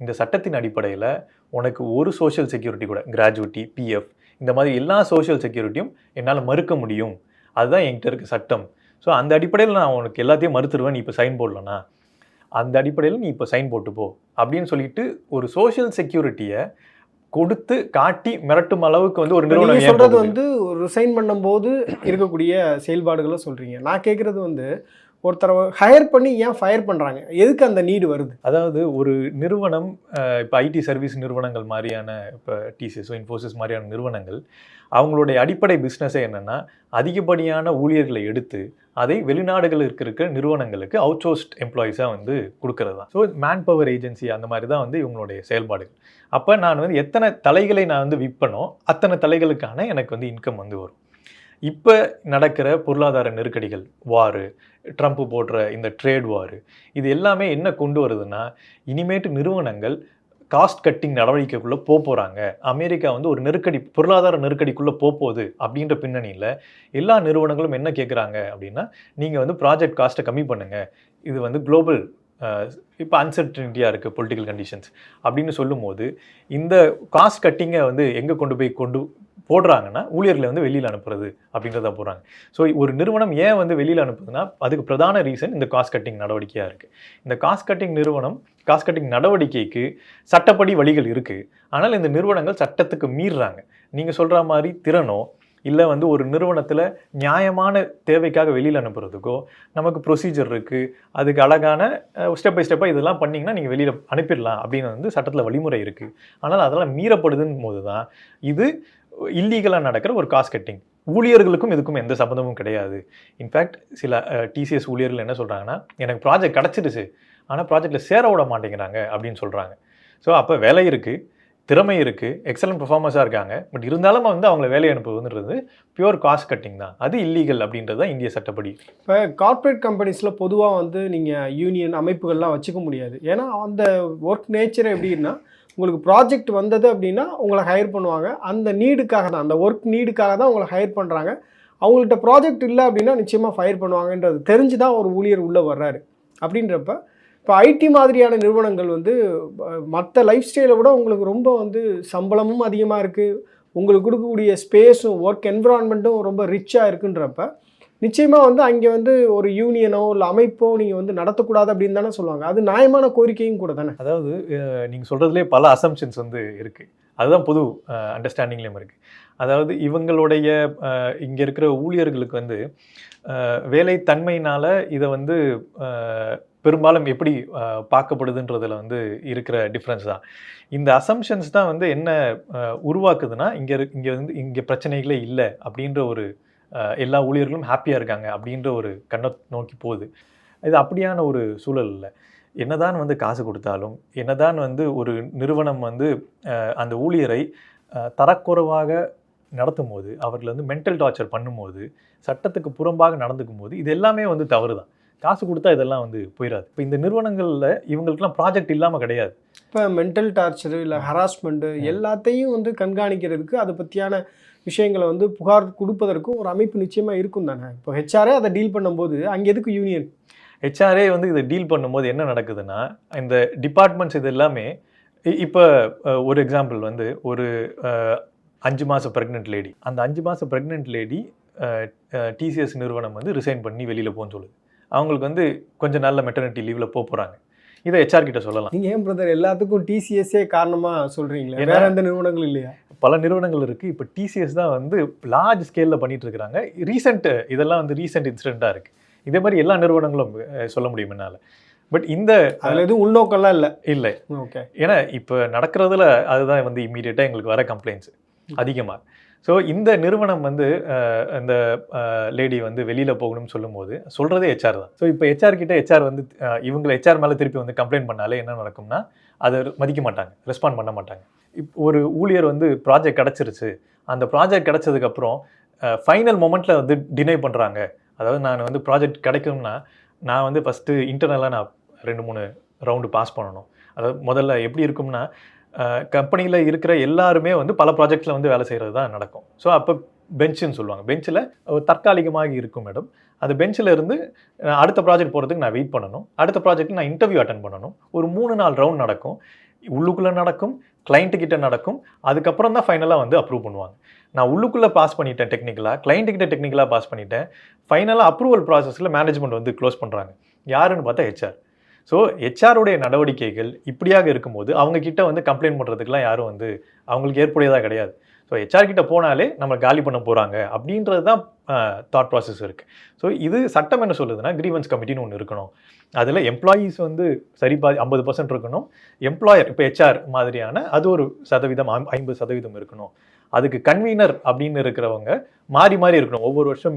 இந்த சட்டத்தின் அடிப்படையில் உனக்கு ஒரு சோஷியல் செக்யூரிட்டி கூட கிராஜுவிட்டி பிஎஃப் இந்த மாதிரி எல்லா சோஷியல் செக்யூரிட்டியும் என்னால் மறுக்க முடியும். அதுதான் என்கிட்ட இருக்க சட்டம். ஸோ அந்த அடிப்படையில் நான் உனக்கு எல்லாத்தையும் மறுத்துருவேன் நீ இப்போ சைன் போடலனா அந்த அடிப்படையில் நீ இப்போ சைன் போட்டு போ அப்படின்னு சொல்லிட்டு ஒரு சோஷியல் செக்யூரிட்டியை கொடுத்து காட்டி மிரட்டும் அளவுக்கு வந்து ஒரு நிறுவனம் சொல்றது? வந்து ரிசைன் பண்ணும்போது இருக்கக்கூடிய செயல்பாடுகளை சொல்றீங்க நான் கேட்கறது வந்து ஒருத்தரை ஹையர் பண்ணி ஏன் ஃபயர் பண்ணுறாங்க எதுக்கு அந்த நீடு வருது? அதாவது ஒரு நிறுவனம் இப்போ ஐடி சர்வீஸ் நிறுவனங்கள் மாதிரியான இப்போ டிசிஎஸ் இன்ஃபோசிஸ் மாதிரியான நிறுவனங்கள் அவங்களுடைய அடிப்படை பிஸ்னஸே என்னென்னா அதிகப்படியான ஊழியர்களை எடுத்து அதை வெளிநாடுகளில் இருக்கிற நிறுவனங்களுக்கு அவுட் சோர்ஸ்ட் எம்ப்ளாயிஸாக வந்து கொடுக்கறது தான். ஸோ மேன் பவர் ஏஜென்சி அந்த மாதிரி தான் வந்து இவங்களுடைய செயல்பாடுகள். அப்போ நான் வந்து எத்தனை தலைகளை நான் வந்து விற்பனோ அத்தனை தலைகளுக்கான எனக்கு வந்து இன்கம் வந்து வரும். இப்போ நடக்கிற பொருளாதார நெருக்கடிகள் வாரு ட்ரம்ப் போடுற இந்த ட்ரேட் வாரு இது எல்லாமே என்ன கொண்டு வருதுன்னா இனிமேட்டு நிறுவனங்கள் காஸ்ட் கட்டிங் நடவடிக்கைக்குள்ளே போக போகிறாங்க அமெரிக்கா வந்து ஒரு நெருக்கடி பொருளாதார நெருக்கடிக்குள்ளே போகுது அப்படின்ற பின்னணியில் எல்லா நிறுவனங்களும் என்ன கேட்குறாங்க அப்படின்னா நீங்கள் வந்து ப்ராஜெக்ட் காஸ்ட்டை கம்மி பண்ணுங்கள் இது வந்து குளோபல் இப்போ அன்சர்டனிட்டியாக இருக்குது பொலிட்டிக்கல் கண்டிஷன்ஸ் அப்படின்னு சொல்லும்போது இந்த காஸ்ட் கட்டிங்கை வந்து எங்கே கொண்டு போய் கொண்டு போடுறாங்கன்னா ஊழியர்களை வந்து வெளியில் அனுப்புறது அப்படின்றத போடுறாங்க. ஸோ ஒரு நிறுவனம் ஏன் வந்து வெளியில் அனுப்புதுன்னா அதுக்கு பிரதான ரீசன் இந்த காஸ்ட் கட்டிங் நடவடிக்கையாக இருக்குது இந்த காஸ்ட் கட்டிங் நிறுவனம் காஸ்ட் கட்டிங் நடவடிக்கைக்கு சட்டப்படி வழிகள் இருக்குது ஆனால் இந்த நிறுவனங்கள் சட்டத்துக்கு மீறுறாங்க. நீங்கள் சொல்கிற மாதிரி திறனோ இல்லை வந்து ஒரு நிறுவனத்தில் நியாயமான தேவைக்காக வெளியில் அனுப்புறதுக்கோ நமக்கு ப்ரொசீஜர் இருக்குது அதுக்கு அழகான ஸ்டெப் பை ஸ்டெப்பாக இதெல்லாம் பண்ணிங்கன்னா நீங்கள் வெளியில் அனுப்பிடலாம் அப்படின்னு வந்து சட்டத்தில் வழிமுறை இருக்குது ஆனால் அதெல்லாம் மீறப்படுதுன்னு போது தான் இது இல்லீகலாக நடக்கிற ஒரு காஸ்ட் கட்டிங் ஊழியர்களுக்கும் இதுக்கும் எந்த சம்மந்தமும் கிடையாது. இன்ஃபேக்ட் சில டிசிஎஸ் ஊழியர்கள் என்ன சொல்கிறாங்கன்னா எனக்கு ப்ராஜெக்ட் கிடச்சிருச்சு ஆனால் ப்ராஜெக்டில் சேர விட மாட்டேங்கிறாங்க அப்படின்னு சொல்கிறாங்க ஸோ அப்போ வேலை இருக்குது திறமை இருக்குது எக்ஸலன்ட் பெர்ஃபார்மன்ஸாக இருக்காங்க. பட் இருந்தாலும் வந்து அவங்கள வேலையை அனுப்புவதுன்றது பியூர் காஸ்ட் கட்டிங் தான். அது இல்லீகல் அப்படின்றது தான் இந்திய சட்டப்படி. இப்போ கார்ப்பரேட் கம்பெனிஸில் பொதுவாக வந்து நீங்கள் யூனியன் அமைப்புகள்லாம் வச்சுக்க முடியாது. ஏன்னா அந்த ஒர்க் நேச்சர் எப்படின்னா உங்களுக்கு ப்ராஜெக்ட் வந்தது அப்படின்னா உங்களை ஹையர் பண்ணுவாங்க. அந்த நீடுக்காக தான் அந்த ஒர்க் நீடுக்காக தான் உங்களை ஹையர் பண்ணுறாங்க அவங்கள்ட்ட ப்ராஜெக்ட் இல்லை அப்படின்னா நிச்சயமாக ஃபயர் பண்ணுவாங்கன்றது தெரிஞ்சு தான் ஒரு ஊழியர் உள்ளே வர்றாரு. அப்படின்றப்ப இப்போ ஐடி மாதிரியான நிறுவனங்கள் வந்து மற்ற லைஃப் ஸ்டைலை விட உங்களுக்கு ரொம்ப வந்து சம்பளமும் அதிகமாக இருக்குது உங்களுக்கு கொடுக்கக்கூடிய ஸ்பேஸும் ஒர்க் என்விரான்மெண்ட்டும் ரொம்ப ரிச்சாக இருக்குன்றப்ப நிச்சயமாக வந்து அங்கே வந்து ஒரு யூனியனோ இல்லை அமைப்போ நீங்கள் வந்து நடத்தக்கூடாது அப்படின்னு தானே சொல்லுவாங்க. அது நியாயமான கோரிக்கையும் கூட தானே. அதாவது நீங்கள் சொல்கிறதுலே பல அசம்ஷன்ஸ் வந்து இருக்குது அதுதான் பொது அண்டர்ஸ்டாண்டிங்லேயும் இருக்குது அதாவது இவங்களுடைய இங்கே இருக்கிற ஊழியர்களுக்கு வந்து வேலை தன்மையினால் இதை வந்து பெரும்பாலும் எப்படி பார்க்கப்படுதுன்றதில் வந்து இருக்கிற டிஃப்ரென்ஸ் தான். இந்த அசம்ஷன்ஸ் தான் வந்து என்ன உருவாக்குதுன்னா இங்கே இங்கே வந்து இங்கே பிரச்சனைகளே இல்லை அப்படின்ற ஒரு எல்லா ஊழியர்களும் ஹாப்பியாக இருக்காங்க அப்படின்ற ஒரு கண்ணை நோக்கி போகுது. இது அப்படியான ஒரு சூழல் இல்லை. என்னதான் வந்து காசு கொடுத்தாலும் என்னதான் வந்து ஒரு நிறுவனம் வந்து அந்த ஊழியரை தரக்குறைவாக நடத்தும் போது அவர்களை வந்து மென்டல் டார்ச்சர் பண்ணும்போது சட்டத்துக்கு புறம்பாக நடந்துக்கும் போது இது எல்லாமே வந்து தவறு தான் காசு கொடுத்தா இதெல்லாம் வந்து போயிடாது இப்போ இந்த நிறுவனங்களில் இவங்களுக்குலாம் ப்ராஜெக்ட் இல்லாமல் கிடையாது. இப்போ மென்டல் டார்ச்சரு இல்லை ஹராஸ்மெண்ட்டு. எல்லாத்தையும் வந்து கண்காணிக்கிறதுக்கு அதை பற்றியான விஷயங்களை வந்து புகார் கொடுப்பதற்கும் ஒரு அமைப்பு நிச்சயமாக இருக்கும் தானே? இப்போ ஹெச்ஆரே அதை டீல் பண்ணும்போது அங்கே எதுக்கு யூனியன் ஹெச்ஆர்ஏ வந்து இதை டீல் பண்ணும்போது என்ன நடக்குதுன்னா இந்த டிபார்ட்மெண்ட்ஸ் இது எல்லாமே இப்போ ஒரு எக்ஸாம்பிள் வந்து ஒரு அஞ்சு மாதம் ப்ரெக்னென்ட் லேடி அந்த அஞ்சு மாதம் ப்ரெக்னென்ட் லேடி டிசிஎஸ் நிறுவனம் வந்து ரிசைன் பண்ணி வெளியில் போகணும்னு சொல்லுது. அவங்களுக்கு வந்து கொஞ்சம் நல்ல மெட்டர்னிட்டி லீவில் போக போகிறாங்க இதை ஹெச்ஆர் கிட்ட சொல்லலாம். நீங்கள் ஏன் பிரதர் எல்லாத்துக்கும் டிசிஎஸ்ஏ காரணமாக சொல்கிறீங்களே வேற எந்த நிறுவனங்கள் இல்லையா? பல நிறுவனங்கள் இருக்குது இப்போ டிசிஎஸ் தான் வந்து லார்ஜ் ஸ்கேலில் பண்ணிட்டு இருக்கிறாங்க ரீசெண்ட் இதெல்லாம் வந்து ரீசெண்ட் இன்சிடெண்ட்டாக இருக்குது இதே மாதிரி எல்லா நிறுவனங்களும் சொல்ல முடியும் என்னால். பட் இந்த அதில் எதுவும் உள்நோக்கம்லாம் இல்லை? இல்லை. ஓகே ஏன்னா இப்போ நடக்கிறதுல அதுதான் வந்து இம்மீடியட்டாக எங்களுக்கு வர கம்ப்ளைண்ட்ஸ் அதிகமாக ஸோ இந்த நிறுவனம் வந்து இந்த லேடி வந்து வெளியில் போகணும்னு சொல்லும்போது சொல்கிறதே ஹெச்ஆர் தான். ஸோ இப்போ ஹெச்ஆர் கிட்ட ஹெச்ஆர் வந்து இவங்களை ஹெச்ஆர் மேலே திருப்பி வந்து கம்ப்ளைண்ட் பண்ணாலே என்ன நடக்கும்னா அதை மதிக்க மாட்டாங்க ரெஸ்பாண்ட் பண்ண மாட்டாங்க. இப் ஒரு ஊழியர் வந்து ப்ராஜெக்ட் கிடச்சிருச்சு. அந்த ப்ராஜெக்ட் கிடச்சதுக்கப்புறம் ஃபைனல் மொமெண்ட்டில் வந்து டினை பண்ணுறாங்க அதாவது நான் வந்து ப்ராஜெக்ட் கிடைக்கும்னா நான் வந்து ஃபஸ்ட்டு இன்டர்னலாக நான் ரெண்டு மூணு ரவுண்டு பாஸ் பண்ணணும். அதாவது முதல்ல எப்படி இருக்கும்னா கம்பெனியில் இருக்கிற எல்லாருமே வந்து பல ப்ராஜெக்ட்ஸில் வந்து வேலை செய்கிறது தான் நடக்கும். ஸோ அப்போ பெஞ்சுன்னு சொல்லுவாங்க. பெஞ்சில் தற்காலிகமாக இருக்கும் மேடம் அந்த பெஞ்சில் இருந்து அடுத்த ப்ராஜெக்ட் போகிறதுக்கு நான் வெயிட் பண்ணணும். அடுத்த ப்ராஜெக்ட் நான் இன்டர்வியூ அட்டன் பண்ணணும். ஒரு மூணு நாலு ரவுண்ட் நடக்கும். உள்ளுக்குள்ளே நடக்கும் கிளைண்ட்டுக்கிட்ட நடக்கும். அதுக்கப்புறம் தான் ஃபைனலாக வந்து அப்ரூவ் பண்ணுவாங்க. நான் உள்ளுக்குள்ளே பாஸ் பண்ணிட்டேன் டெக்னிக்கலாக கிளைண்ட்டுக்கிட்ட டெக்னிக்கலாக பாஸ் பண்ணிட்டேன். ஃபைனலாக அப்ரூவல் ப்ராசஸில் மேனேஜ்மெண்ட் வந்து க்ளோஸ் பண்ணுறாங்க யாருன்னு பார்த்தா ஹெச்ஆர் ஸோ ஹெச்ஆருடைய நடவடிக்கைகள் இப்படியாக இருக்கும்போது அவங்க கிட்ட வந்து கம்ப்ளைண்ட் பண்ணுறதுக்குலாம் யாரும் வந்து அவங்களுக்கு ஏற்புடையதாக கிடையாது. ஸோ ஹெச்ஆர் கிட்ட போனாலே நம்ம காலி பண்ண போகிறாங்க அப்படின்றது தான் தாட் ப்ராசஸ் இருக்குது ஸோ இது சட்டம் என்ன சொல்லுதுன்னா கிரீவன்ஸ் கமிட்டின்னு ஒன்று இருக்கணும். அதில் எம்ப்ளாயீஸ் வந்து சரி பாதி ஐம்பது பர்சன்ட் இருக்கணும். எம்ப்ளாயர் இப்போ ஹெச்ஆர் மாதிரியான அது ஒரு சதவீதம் ஐம்பது சதவீதம் இருக்கணும். அதுக்கு கன்வீனர் அப்படின்னு இருக்கிறவங்க மாறி மாறி இருக்கணும். ஒவ்வொரு வருஷம்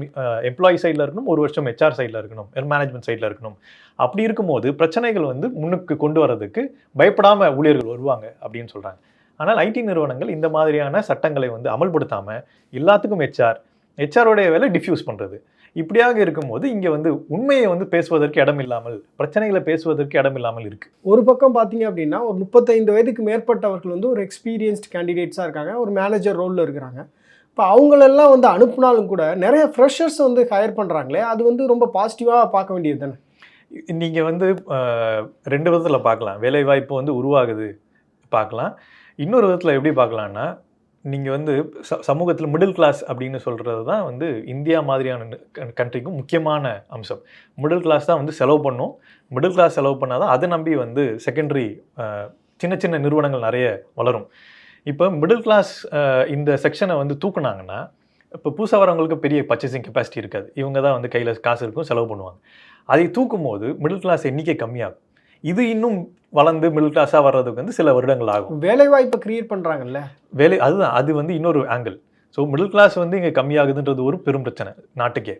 எம்ப்ளாயி சைடில் இருக்கணும் ஒரு வருஷம் ஹெச்ஆர் சைடில் இருக்கணும் மேனேஜ்மெண்ட் சைடில் இருக்கணும். அப்படி இருக்கும்போது பிரச்சனைகள் வந்து முன்னுக்கு கொண்டு வரதுக்கு பயப்படாமல் ஊழியர்கள் வருவாங்க அப்படின்னு சொல்கிறாங்க ஆனால் ஐடி நிறுவனங்கள் இந்த மாதிரியான சட்டங்களை வந்து அமல்படுத்தாமல் எல்லாத்துக்கும் ஹெச்ஆர் ஹெச்ஆரோடைய வேலை டிஃப்யூஸ் பண்ணுறது இப்படியாக இருக்கும்போது இங்க வந்து உண்மையை வந்து பேசுவதற்கு இடம் இல்லாமல் பிரச்சனைகளை பேசுவதற்கு இடம் இல்லாமல் இருக்கு. ஒரு பக்கம் பார்த்தீங்க அப்படின்னா ஒரு முப்பத்தைந்து வயதுக்கு மேற்பட்டவர்கள் வந்து ஒரு எக்ஸ்பீரியன்ஸ்ட் கேண்டிடேட்ஸாக இருக்காங்க ஒரு மேனேஜர் ரோலில் இருக்கிறாங்க. இப்போ அவங்களெல்லாம் வந்து அனுப்புனாலும் கூட நிறைய ஃப்ரெஷர்ஸ் வந்து ஹையர் பண்ணுறாங்களே அது வந்து ரொம்ப பாசிட்டிவாக பார்க்க வேண்டியது தானே? நீங்க வந்து ரெண்டு விதத்துல பார்க்கலாம். வேலை வாய்ப்பு வந்து உருவாகுது பார்க்கலாம். இன்னொரு விதத்துல எப்படி பார்க்கலாம்னா நீங்கள் வந்து ச சமூகத்தில் மிடில் கிளாஸ் அப்படின்னு சொல்கிறது தான் வந்து இந்தியா மாதிரியான கண்ட்ரிக்கும் முக்கியமான அம்சம். மிடில் கிளாஸ் தான் வந்து செலவு பண்ணும். மிடில் கிளாஸ் செலவு பண்ணால் தான் அதை நம்பி வந்து செகண்டரி சின்ன சின்ன நிறுவனங்கள் நிறைய வளரும். இப்போ மிடில் கிளாஸ் இந்த செக்ஷனை வந்து தூக்குனாங்கன்னா இப்போ புதுசாக வரவங்களுக்கு பெரிய பர்ச்சேசிங் கெப்பாசிட்டி இருக்காது. இவங்க தான் வந்து கையில் காசு இருக்கும் செலவு பண்ணுவாங்க. அதை தூக்கும் போது மிடில் கிளாஸ் எண்ணிக்கை கம்மியாகும். இது இன்னும் வளர்ந்து மிடில் கிளாஸாக வர்றதுக்கு வந்து சில வருடங்கள் ஆகும். வேலை வாய்ப்பை கிரியேட் பண்ணுறாங்கல்ல வேலை அதுதான் அது வந்து இன்னொரு ஆங்கிள் ஸோ மிடில் கிளாஸ் வந்து இங்கே கம்மியாகுதுன்றது ஒரு பெரும் பிரச்சனை நாட்டுக்கே.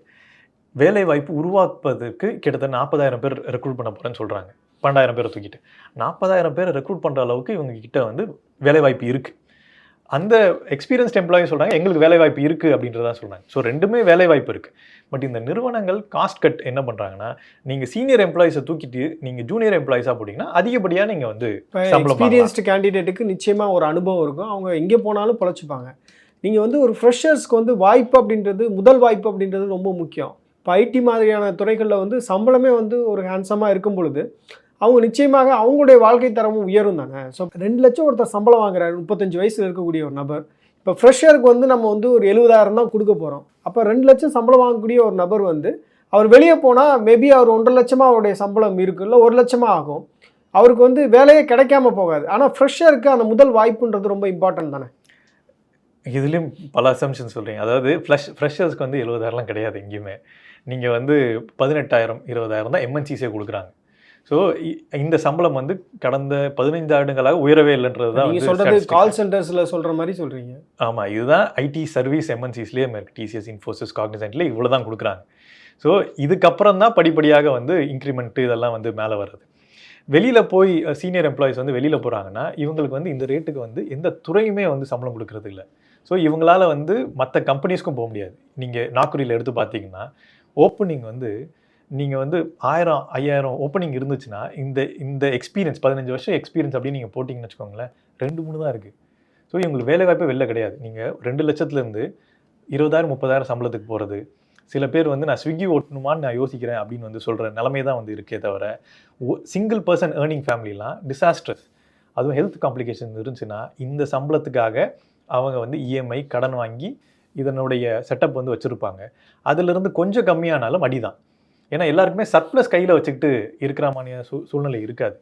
வேலை வாய்ப்பு உருவாக்குவதற்கு கிட்டத்தட்ட நாற்பதாயிரம் பேர் ரெக்ரூட் பண்ண போகிறேன்னு சொல்கிறாங்க பன்னெண்டாயிரம் பேரை தூக்கிட்டு. நாற்பதாயிரம் பேர் ரெக்ரூட் பண்ணுற அளவுக்கு இவங்க கிட்ட வந்து வேலை வாய்ப்பு இருக்குது அந்த எக்ஸ்பீரியன்ஸ்ட் எம்ப்ளாயி சொல்கிறாங்க எங்களுக்கு வேலை வாய்ப்பு இருக்குது அப்படின்றதா சொல்கிறாங்க ஸோ ரெண்டுமே வேலை வாய்ப்பு இருக்குது பட் இந்த நிறுவனங்கள் காஸ்ட் கட் என்ன பண்ணுறாங்கன்னா நீங்கள் சீனியர் எம்ப்ளாயிஸை தூக்கிட்டு நீங்கள் ஜூனியர் எம்ப்ளாயிஸாக போட்டிங்கன்னா அதிகப்படியாக நீங்கள் வந்து. எக்ஸ்பீரியன்ஸ்டு கேண்டிடேட்டுக்கு நிச்சயமாக ஒரு அனுபவம் இருக்கும். அவங்க எங்கே போனாலும் பொழைச்சிப்பாங்க. நீங்கள் வந்து ஒரு ஃப்ரெஷர்ஸ்க்கு வந்து வாய்ப்பு அப்படின்றது முதல் வாய்ப்பு அப்படின்றது ரொம்ப முக்கியம். இப்போ ஐடி மாதிரியான துறைகளில் வந்து சம்பளமே வந்து ஒரு ஹேண்ட்ஸமாக இருக்கும் பொழுது அவங்க நிச்சயமாக அவங்களுடைய வாழ்க்கை தரமும் உயரும் தானே? ஸோ ரெண்டு லட்சம் ஒருத்தர் சம்பளம் வாங்குறாரு. முப்பத்தஞ்சு வயசில் இருக்கக்கூடிய ஒரு நபர். இப்போ ஃப்ரெஷருக்கு வந்து நம்ம வந்து ஒரு எழுபதாயிரம் தான் கொடுக்க போகிறோம் அப்போ ரெண்டு லட்சம் சம்பளம் வாங்கக்கூடிய ஒரு நபர் வந்து அவர் வெளியே போனால் மேபி அவர் ஒன்றரை லட்சமாக அவருடைய சம்பளம் இருக்குல்ல ஒரு லட்சமாக ஆகும். அவருக்கு வந்து வேலையே கிடைக்காம போகாது. ஆனால் ஃப்ரெஷருக்கு அந்த முதல் வாய்ப்புன்றது ரொம்ப இம்பார்ட்டன்ட் தானே? இதுலேயும் பல அசம்ஷன் சொல்கிறீங்க அதாவது ஃப்ரெஷ் ஃப்ரெஷர்ஸ்க்கு வந்து எழுபதாயிரம்லாம் கிடையாது எங்கேயுமே. நீங்கள் வந்து பதினெட்டாயிரம் இருபதாயிரம் தான் எம்என்சிஸே கொடுக்குறாங்க. ஸோ இந்த சம்பளம் வந்து கடந்த பதினைந்து ஆண்டுகளாக உயரவே இல்லைன்றது தான் நீங்க வந்து சொல்றது statistics. கால் சென்டர்ஸ்ல சொல்ற மாதிரி சொல்றீங்க. ஆமாம் இதுதான் ஐடி சர்வீஸ் எம்என்சிஸ்லேயே டிசிஎஸ் இன்ஃபோசிஸ் காக்னிசென்ட்ல இவ்வளோ தான் கொடுக்குறாங்க. ஸோ இதுக்கப்புறம் தான் படிப்படியாக வந்து இன்க்ரிமெண்ட்டு இதெல்லாம் வந்து மேலே வர்றது. வெளியில் போய் சீனியர் எம்ப்ளாயிஸ் வந்து வெளியில் போகிறாங்கன்னா இவங்களுக்கு வந்து இந்த ரேட்டுக்கு வந்து எந்த துறையுமே வந்து சம்பளம் கொடுக்கறது இல்லை. ஸோ இவங்களால வந்து மற்ற கம்பெனிஸ்க்கும் போக முடியாது. நீங்கள் நாக்குரியில் எடுத்து பார்த்தீங்கன்னா ஓப்பனிங் வந்து நீங்கள் வந்து ஆயிரம் ஐயாயிரம் ஓப்பனிங் இருந்துச்சுன்னா இந்த இந்த எக்ஸ்பீரியன்ஸ் பதினஞ்சு வருஷம் எக்ஸ்பீரியன்ஸ் அப்படின்னு நீங்கள் போட்டிங்கன்னு வச்சுக்கோங்களேன் ரெண்டு மூணு தான் இருக்குது ஸோ இவங்களுக்கு வேலை வாய்ப்பே வெளில கிடையாது. நீங்கள் ரெண்டு லட்சத்துலேருந்து இருபதாயிரம் முப்பதாயிரம் சம்பளத்துக்கு போகிறது சில பேர் வந்து நான் ஸ்விக்கி ஓட்டணுமான்னு நான் யோசிக்கிறேன் அப்படின்னு வந்து சொல்கிற நிலைமை தான் வந்து இருக்கே தவிர சிங்கிள் பர்சன் ஏர்னிங் ஃபேமிலிலாம் டிசாஸ்ட்ரஸ் அதுவும் ஹெல்த் காம்ப்ளிகேஷன் இருந்துச்சுன்னா இந்த சம்பளத்துக்காக அவங்க வந்து இஎம்ஐ கடன் வாங்கி இதனுடைய செட்டப் வந்து வச்சுருப்பாங்க. அதிலிருந்து கொஞ்சம் கம்மியானாலும் அடி தான் ஏன்னா எல்லாருக்குமே சர்ப்ளஸ் கையில் வச்சுக்கிட்டு இருக்கிற மாதிரியான சூ சூழ்நிலை இருக்காது.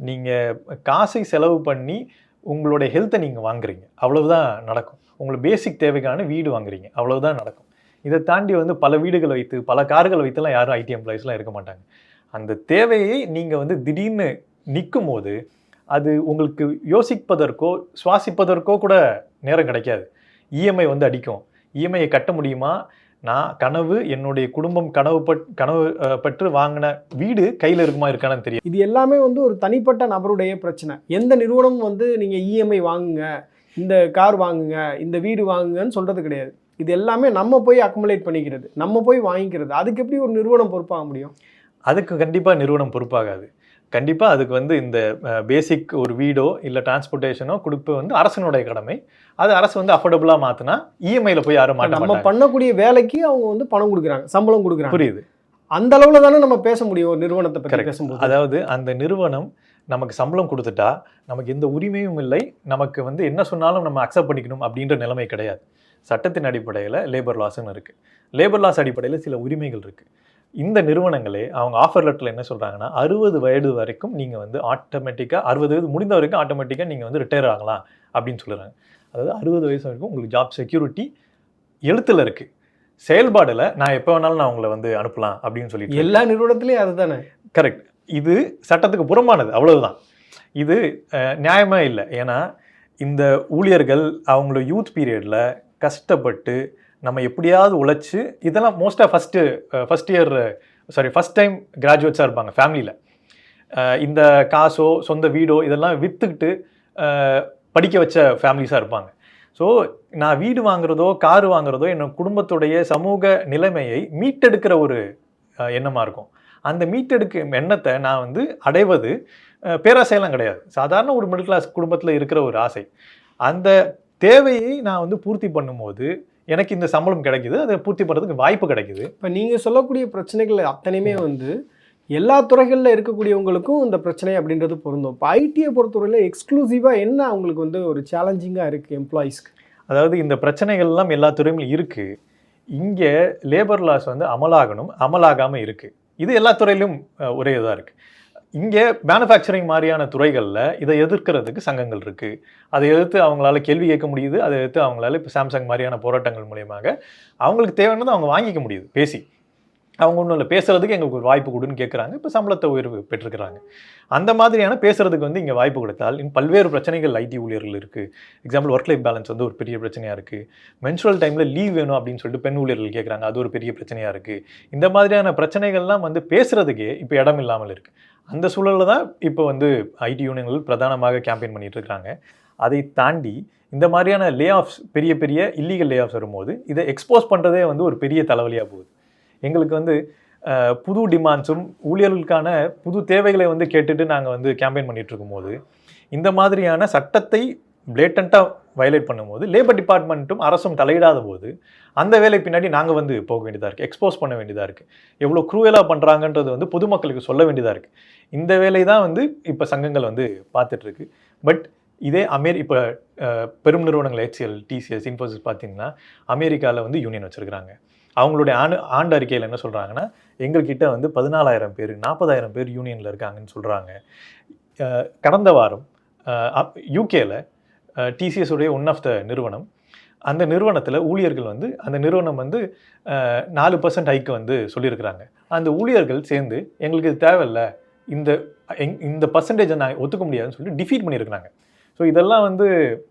நீங்கள் காசை செலவு பண்ணி உங்களுடைய ஹெல்த்தை நீங்கள் வாங்குறீங்க. அவ்வளவுதான் நடக்கும். உங்களுக்கு பேசிக் தேவைக்கான வீடு வாங்குறீங்க. அவ்வளவுதான் நடக்கும். இதை தாண்டி வந்து பல வீடுகள் வைத்து பல கார்கள் வைத்துலாம் யாரும் ஐடி எம்ப்ளாயிஸ்லாம் இருக்க மாட்டாங்க. அந்த தேவையை நீங்கள் வந்து திடீர்னு நிற்கும் போது அது உங்களுக்கு யோசிப்பதற்கோ சுவாசிப்பதற்கோ கூட நேரம் கிடைக்காது. இஎம்ஐ வந்து அடிக்கும். இஎம்ஐயை கட்ட முடியுமா? நான் கனவு என்னுடைய குடும்பம் கனவு பட் கனவு பற்று வாங்கின வீடு கையில் இருக்குமா இருக்கானு தெரியும். இது எல்லாமே வந்து ஒரு தனிப்பட்ட நபருடைய பிரச்சனை. எந்த நிறுவனம் வந்து நீங்க இஎம்ஐ வாங்குங்க இந்த கார் வாங்குங்க இந்த வீடு வாங்குங்கன்னு சொல்றது கிடையாது. இது எல்லாமே நம்ம போய் அக்குமுலேட் பண்ணிக்கிறது நம்ம போய் வாங்கிக்கிறது. அதுக்கு எப்படி ஒரு நிறுவனம் பொறுப்பாக முடியும்? அதுக்கு கண்டிப்பாக நிறுவனம் பொறுப்பாகாது. கண்டிப்பாக அதுக்கு வந்து இந்த பேசிக் ஒரு வீடோ இல்லை டிரான்ஸ்போர்ட்டேஷனோ கொடுப்பு வந்து அரசனுடைய கடமை. அது அரசு வந்து அஃபோர்டபுளாக மாற்றினா இஎம்ஐயில் போய் யாரும் மாட்ட நம்ம மாட்டாங்க. பண்ணக்கூடிய வேலைக்கு அவங்க வந்து பணம் கொடுக்குறாங்க சம்பளம் கொடுக்குறாங்க. புரியுது. அந்த அளவுல தானே நம்ம பேச முடியும் ஒரு நிறுவனத்தை Correct. பேசும்போது. அதாவது அந்த நிறுவனம் நமக்கு சம்பளம் கொடுத்துட்டா நமக்கு எந்த உரிமையும் இல்லை நமக்கு வந்து என்ன சொன்னாலும் நம்ம அக்செப்ட் பண்ணிக்கணும் அப்படின்ற நிலைமை கிடையாது. சட்டத்தின் அடிப்படையில் லேபர் லாஸ்ன்னு இருக்குது லேபர் லாஸ் அடிப்படையில் சில உரிமைகள் இருக்குது இந்த நிறுவனங்களே அவங்க ஆஃபர் லெட்டரில் என்ன சொல்கிறாங்கன்னா அறுபது வயது வரைக்கும் நீங்கள் வந்து ஆட்டோமேட்டிக்காக அறுபது வயது முடிந்த வரைக்கும் ஆட்டோமேட்டிக்காக நீங்கள் வந்து ரிட்டையர் ஆகலாம் அப்படின்னு சொல்லுறாங்க அதாவது அறுபது வயசு வரைக்கும் உங்களுக்கு ஜாப் செக்யூரிட்டி எழுத்தில் இருக்குது செயல்பாடில் நான் எப்போ வேணாலும் நான் உங்களை வந்து அனுப்பலாம் அப்படின்னு சொல்லிட்டு எல்லா நிறுவனத்திலையும் அதுதானே? கரெக்ட் இது சட்டத்துக்கு புறம்பானது அவ்வளவுதான். இது அஹ், நியாயமே இல்லை. ஏன்னா இந்த ஊழியர்கள் அவங்களோட யூத் பீரியடில் கஷ்டப்பட்டு நம்ம எப்படியாவது உழைச்சி இதெல்லாம் மோஸ்ட்டாக first first year sorry first time கிராஜுவேட்ஸாக இருப்பாங்க ஃபேமிலியில் இந்த காசோ சொந்த வீடோ இதெல்லாம் விற்றுக்கிட்டு படிக்க வச்ச ஃபேமிலிஸாக இருப்பாங்க. ஸோ நான் வீடு வாங்குறதோ கார் வாங்குறதோ என் குடும்பத்துடைய சமூக நிலைமையை மீட்டெடுக்கிற ஒரு எண்ணமாக இருக்கும். அந்த மீட்டெடுக்கும் எண்ணத்தை நான் வந்து அடைவது பேராசையெல்லாம் கிடையாது. சாதாரண ஒரு மிடில் கிளாஸ் குடும்பத்தில் இருக்கிற ஒரு ஆசை. அந்த தேவையை நான் வந்து பூர்த்தி பண்ணும்போது எனக்கு இந்த சம்பளம் கிடைக்குது அதை பூர்த்தி பண்ணுறதுக்கு வாய்ப்பு கிடைக்குது. இப்போ நீங்கள் சொல்லக்கூடிய பிரச்சனைகள் அத்தனையுமே வந்து எல்லா துறைகளில் இருக்கக்கூடியவங்களுக்கும் இந்த பிரச்சனை அப்படின்றது பொருந்தும். இப்போ ஐடியை பொறுத்தவரையில் எக்ஸ்க்ளூசிவாக என்ன அவங்களுக்கு வந்து ஒரு சேலஞ்சிங்காக இருக்குது எம்ப்ளாயீஸ்க்கு அதாவது இந்த பிரச்சனைகள் எல்லாம் எல்லா துறையிலும் இருக்கு. இங்கே லேபர் லாஸ் வந்து அமலாகணும் அமலாகாமல் இருக்கு. இது எல்லா துறையிலும் ஒரே இதாக இருக்கு. இங்கே மேனுஃபேக்சரிங் மாதிரியான துறைகளில் இதை எதிர்க்கிறதுக்கு சங்கங்கள் இருக்குது அதை எதிர்த்து அவங்களால கேள்வி கேட்க முடியுது. அதை எதிர்த்து அவங்களால இப்போ சாம்சங் மாதிரியான போராட்டங்கள் மூலியமாக அவங்களுக்கு தேவையானதை அவங்க வாங்கிக்க முடியுது. பேசி. அவங்க ஒன்றும் இல்லை எங்களுக்கு ஒரு வாய்ப்பு கொடுன்னு கேட்குறாங்க இப்போ சம்பளத்தை உயர்வு பெற்றுக்கிறாங்க. அந்த மாதிரியான பேசுறதுக்கு வந்து இங்கே வாய்ப்பு கொடுத்தால் இன்னும் பல்வேறு பிரச்சனைகள் ஐடி ஊழியர்கள் இருக்குது எக்ஸாம்பிள் ஒர்க் லைஃப் பேலன்ஸ் வந்து ஒரு பெரிய பிரச்சனையாக இருக்குது மென்சுரல் டைமில் லீவ் வேணும் அப்படின்னு சொல்லிட்டு பெண் ஊழியர்கள் கேட்குறாங்க அது ஒரு பெரிய பிரச்சனையாக இருக்குது இந்த மாதிரியான பிரச்சனைகள்லாம் வந்து பேசுகிறதுக்கே இப்போ இடம் இல்லாமல் இருக்குது அந்த சூழலில் தான் இப்போ வந்து ஐடி யூனியன்கள் பிரதானமாக கேம்பெயின் பண்ணிட்டு அதை தாண்டி இந்த மாதிரியான லே ஆஃப்ஸ் பெரிய பெரிய இல்லீகல் லே ஆஃப்ஸ் வரும்போது இதை எக்ஸ்போஸ் பண்ணுறதே வந்து ஒரு பெரிய தலைவலியாக போகுது. எங்களுக்கு வந்து புது டிமாண்ட்ஸும் ஊழியர்களுக்கான புது தேவைகளை வந்து கேட்டுட்டு நாங்கள் வந்து கேம்பெயின் பண்ணிட்டு இருக்கும்போது இந்த மாதிரியான சட்டத்தை பிளேட்டண்ட்டாக வயலேட் பண்ணும்போது லேபர் டிபார்ட்மெண்ட்டும் அரசும் தலையிடாத போது அந்த வேலை பின்னாடி நாங்கள் வந்து போக வேண்டியதாக இருக்குது எக்ஸ்போஸ் பண்ண வேண்டியதாக இருக்குது எவ்வளோ க்ரூவலாக பண்ணுறாங்கன்றது வந்து பொதுமக்களுக்கு சொல்ல வேண்டியதாக இருக்குது இந்த வேலை தான் வந்து இப்போ சங்கங்கள் வந்து பார்த்துட்ருக்கு பட் இதே அமெரி இப்போ பெரும் நிறுவனங்கள் ஹெச்சிஎல் டிசிஎஸ் இன்ஃபோசிஸ் பார்த்தீங்கன்னா அமெரிக்காவில் வந்து யூனியன் வச்சுருக்காங்க அவங்களுடைய ஆண்டு ஆண்டு அறிக்கையில் என்ன சொல்கிறாங்கன்னா எங்கள்கிட்ட வந்து பதினாலாயிரம் பேர் நாற்பதாயிரம் பேர் யூனியனில் இருக்காங்கன்னு சொல்கிறாங்க கடந்த வாரம் யூகேல டிசிஎஸுடைய ஒன் ஆஃப் த நிறுவனம் அந்த நிறுவனத்தில் ஊழியர்கள் வந்து அந்த நிறுவனம் வந்து நாலு பர்சன்ட் ஹைக்கு வந்து சொல்லியிருக்கிறாங்க. அந்த ஊழியர்கள் சேர்ந்து எங்களுக்கு இது தேவையில்ல இந்த எங் இந்த பர்சன்டேஜை நான் ஒத்துக்க முடியாதுன்னு சொல்லி டிஃபீட் பண்ணியிருக்கிறாங்க. ஸோ இதெல்லாம் வந்து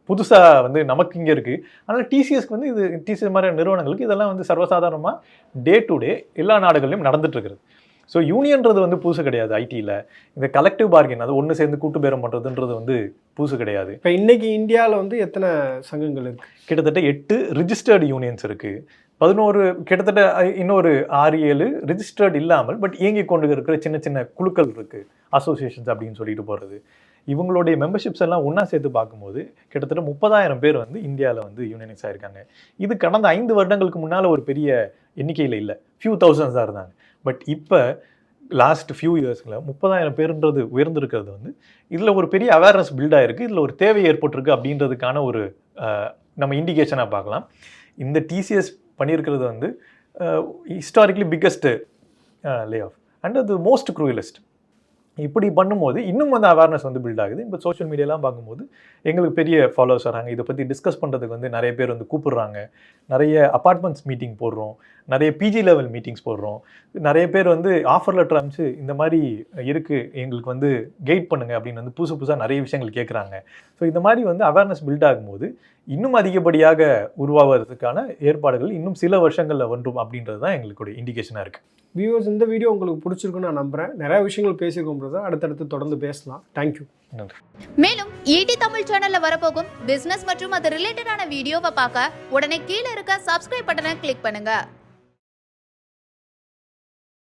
புதுசாக வந்து நமக்கு இங்கே இருக்குது ஆனால் டிசிஎஸ்க்கு வந்து இது டிசிஎஸ் மாதிரியான நிறுவனங்களுக்கு இதெல்லாம் வந்து சர்வசாதாரணமாக டே டு டே எல்லா நாடுகளிலும் நடந்துட்டு இருக்குது. ஸோ யூனியன்றது வந்து புதுசு கிடையாது ஐடியில் இந்த கலெக்டிவ் பார்கென் அது ஒன்று சேர்ந்து கூட்டு பேரம் பண்ணுறதுன்றது வந்து புதுசு கிடையாது. இப்போ இன்னைக்கு இந்தியாவில் வந்து எத்தனை சங்கங்கள் இருக்கு? கிட்டத்தட்ட எட்டு ரிஜிஸ்டர்டு யூனியன்ஸ் இருக்குது பதினோரு கிட்டத்தட்ட இன்னொரு ஆறு ஏழு ரிஜிஸ்டர்டு இல்லாமல் பட் இயங்கி கொண்டு இருக்கிற சின்ன சின்ன குழுக்கள் இருக்குது அசோசியேஷன்ஸ் அப்படின்னு சொல்லிட்டு போகிறது இவங்களுடைய மெம்பர்ஷிப்ஸ் எல்லாம் ஒன்றா சேர்த்து பார்க்கும்போது கிட்டத்தட்ட முப்பதாயிரம் பேர் வந்து இந்தியாவில் வந்து யூனியனைஸ் ஆயிருக்காங்க. இது கடந்த ஐந்து வருடங்களுக்கு முன்னால் ஒரு பெரிய எண்ணிக்கையில் இல்லை. ஃபியூ தௌசண்ட்ஸ் தான் இருந்தாங்க. பட் இப்போ லாஸ்ட் ஃபியூ இயர்ஸில் முப்பதாயிரம் பேருன்றது உயர்ந்திருக்கிறது வந்து இதில் ஒரு பெரிய அவேர்னஸ் பில்ட் ஆகிருக்கு இதில் ஒரு தேவை ஏற்பட்டிருக்கு அப்படின்றதுக்கான ஒரு நம்ம இண்டிகேஷனாக பார்க்கலாம். இந்த டிசிஎஸ் பண்ணியிருக்கிறது வந்து historically biggest lay off and அது மோஸ்ட் க்ரூயலிஸ்ட் இப்படி பண்ணும்போது இன்னும் வந்து அவேர்னஸ் வந்து பில்ட் ஆகுது. இப்போ சோஷியல் மீடியாலாம் பார்க்கும்போது எங்களுக்கு பெரிய ஃபாலோவர்ஸ் வராங்க. இதை பற்றி டிஸ்கஸ் பண்ணுறதுக்கு வந்து நிறைய பேர் வந்து கூப்பிடுறாங்க. நிறைய அப்பார்ட்மெண்ட்ஸ் மீட்டிங் போடுறோம். நிறைய பிஜி லெவல் மீட்டிங்ஸ் போடுறோம். நிறைய பேர் வந்து ஆஃபர் லெட்டர் அனுப்பிச்சு இந்த மாதிரி இருக்குது எங்களுக்கு வந்து கைட் பண்ணுங்கள் அப்படின்னு வந்து புதுசு புதுசாக நிறைய விஷயங்கள் கேட்குறாங்க ஸோ இந்த மாதிரி வந்து அவேர்னஸ் பில்ட் ஆகும்போது இன்னும் அதிகப்படியாக உருவாவதற்கான ஏற்பாடுகள் இன்னும் சில வருஷங்களில் ஒன்றும் அப்படின்றது தான் எங்களுடைய இண்டிகேஷனாக இருக்குது வியூவர்ஸ் இந்த வீடியோ உங்களுக்கு பிடிச்சிருக்குன்னு நான் நம்புறேன். நிறைய விஷயங்கள் பேசியிருக்கோம் பிரதர் அடுத்தடுத்து தொடர்ந்து பேசலாம். தேங்க்யூ மேலும் ஈடி தமிழ் சேனல்ல வரப்போகும் பிசினஸ் மற்றும் அது ரிலேட்டடான வீடியோவை பார்க்க உடனே கீழே இருக்க சப்ஸ்கிரைப் பட்டனை கிளிக் பண்ணுங்க.